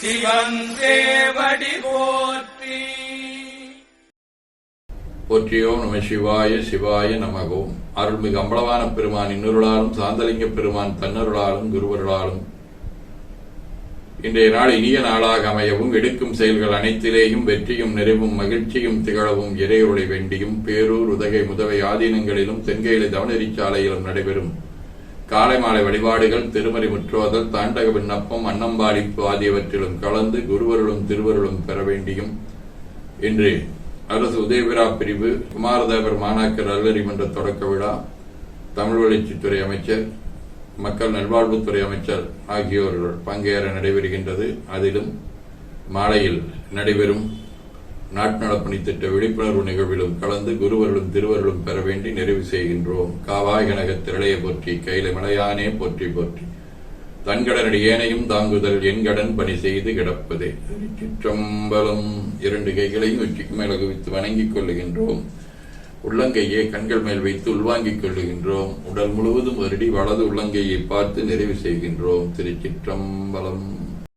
சிவன் போற்றி. போற்றியோம் நம சிவாய சிவாய நமகோம் அருள்மிகு அம்பளவான பெருமான் இன்னொருளாலும் சாந்தலிங்க பெருமான் தன்னருளாலும் குருவருளாலும். இன்றைய நாள் இனிய நாளாக அமையவும் எடுக்கும் செயல்கள் அனைத்திலேயும் வெற்றியும் நிறைவும் மகிழ்ச்சியும் திகழவும் இறையுளை வேண்டியும் பேரூர் உதகை முதவை ஆதீனங்களிலும் தென்கையில தவனெறிச்சாலையிலும் நடைபெறும். காலை மாலை வழிபாடுகள் திருமறை முற்றோதல் தாண்டக விண்ணப்பம் அன்னம்பாடிப்பு ஆகியவற்றிலும் கலந்து குருவருளும் திருவருளும் பெற வேண்டியும். இன்று அரசு உதயவிரா பிரிவு குமாரதேவர் மாணாக்கர் அல்லறிமன்ற தொடக்க விழா தமிழ் வளர்ச்சித்துறை அமைச்சர் மக்கள் நல்வாழ்வுத்துறை அமைச்சர் ஆகியோர் பங்கேற நடைபெறுகின்றது. அதிலும் மாலையில் நடைபெறும் நாட்டு நலப்பணி திட்ட விழிப்புணர்வு நிகழ்விலும் கலந்து குருவருளும் திருவருளும் பெற வேண்டி நிறைவு செய்கின்றோம். காவாய் கனக திரளைய போற்றி கையில மலையானே போற்றி போற்றி. தன்கடனடி ஏனையும் தாங்குதல் என்கடன் பணி செய்து கிடப்பதே. சிற்றம்பலம் இரண்டு கைகளையும் உச்சிக்கு மேல குவித்து வணங்கிக் கொள்ளுகின்றோம். உள்ளங்கையை கண்கள் மேல் வைத்து உள்வாங்கிக் கொள்ளுகின்றோம். உடல் முழுவதும் வருடி வலது உள்ளங்கையை பார்த்து நிறைவு செய்கின்றோம். திருச்சிற்றம்பலம்